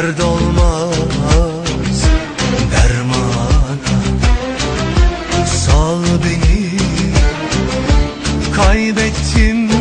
Dert olmaz dermana Sal beni kaybettim.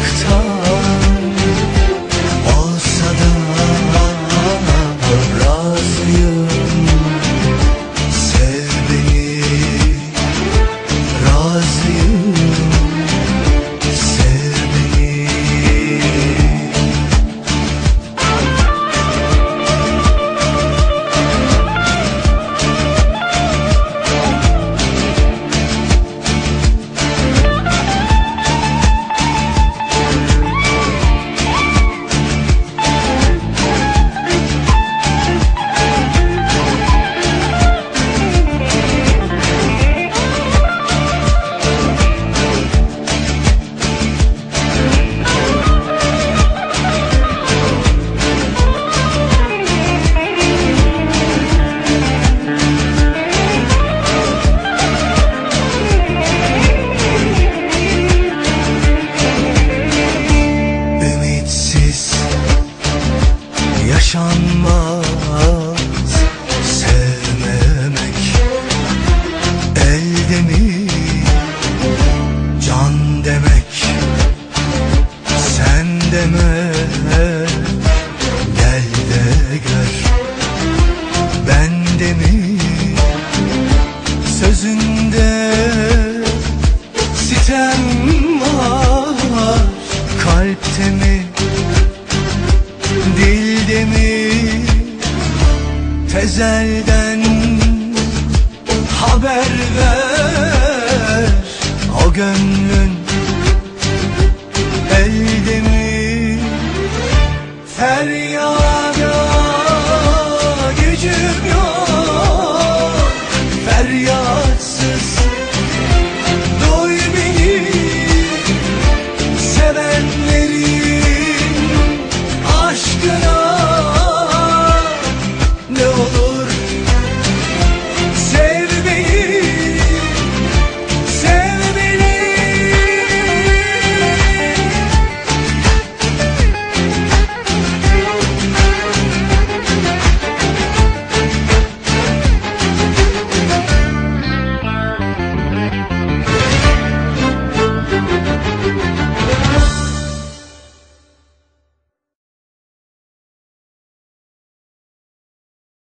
uzaktan mi Dilde mi Tezelden Haber ver. O gönlün Elde mi Feryat